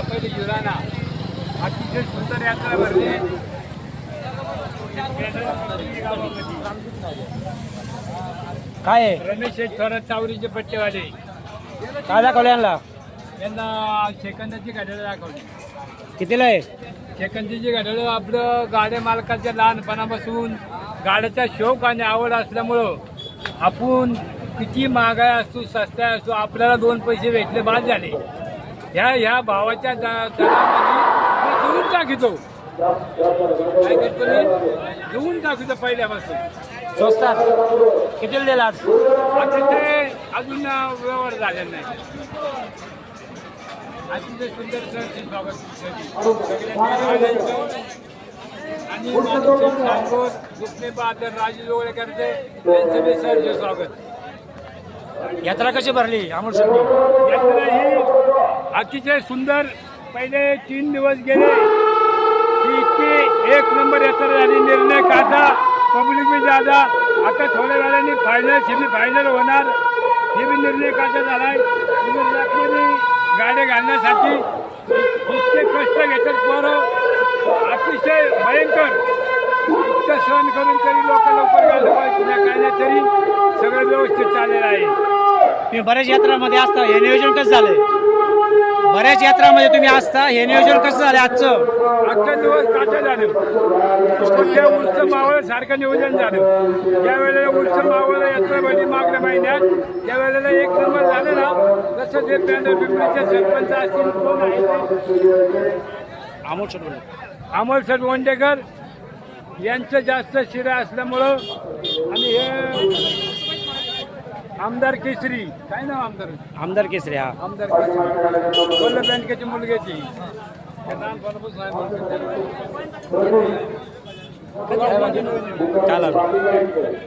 पहिले युराना. अतिशय सुंदर यात्रा भरली काय रमेश थोरात चावरीचे पट्टेवाले. काय दाखवलं यांना? यांना सेकंदाची गाड्या दाखवली. कितीला आहे? सेकंदाची गाड्या आपलं गाड्या मालकाच्या लहानपणापासून गाड्याचा शौक आणि आवड असल्यामुळं आपण किती महागाय असतो सस्त्या असतो आपल्याला दोन पैसे भेटले बाद झाले. ह्या ह्या भावाच्या देऊन टाकितो. काय करतो मी? देऊन टाकितो पहिल्यापासून. स्वस्तात. कितीला दिला आज? आता ते अजून व्यवहार झालेला नाही. अतिशय सुंदर सर आनंद. आणि बहादर राजू करते त्यांचं बी सरचे स्वागत. यात्रा कशी भरली? अमोल यात्रा ही अतिशय सुंदर पहिले तीन दिवस गेले. की इतकी एक नंबर यात्रा झाली निर्णय काढला. पब्लिक बी जादा आता थोड्या वेळाने फायनल सेमी फायनल होणार. हे बी निर्णय काढा झालाय. आहे गाड्या घालण्यासाठी इतके कष्ट घेतात पोरं. अतिशय भयंकर. इतकं सहन करून तरी लोक लवकर घाललं पाहिजे काय नाही तरी सगळं व्यवस्थित चाललेलं आहे. तुम्ही बऱ्याच यात्रामध्ये असता हे नियोजन कसं झालं बऱ्याच यात्रामध्ये तुम्ही असता. हे नियोजन कसं झालं आजचं? आजचा दिवस काचा झालं. कुठल्या उलच मावळ सारखं नियोजन झालं. ज्या वेळेला उलच मावळ यात्रा भरली मागल्या महिन्यात त्या वेळेला एक नंबर झालं ना तसं ते पेंडर पिंपरीचे सरपंच असतील कोण आहे. अमोल शेट्टी अमोल सर वंडेकर यांचं जास्त शिरा असल्यामुळं आणि हे आमदार केसरी. काय नाव आमदार? आमदार केसरी हा. आमदार केसरी. कोल्हा बँकेची मुलग्याची. त्या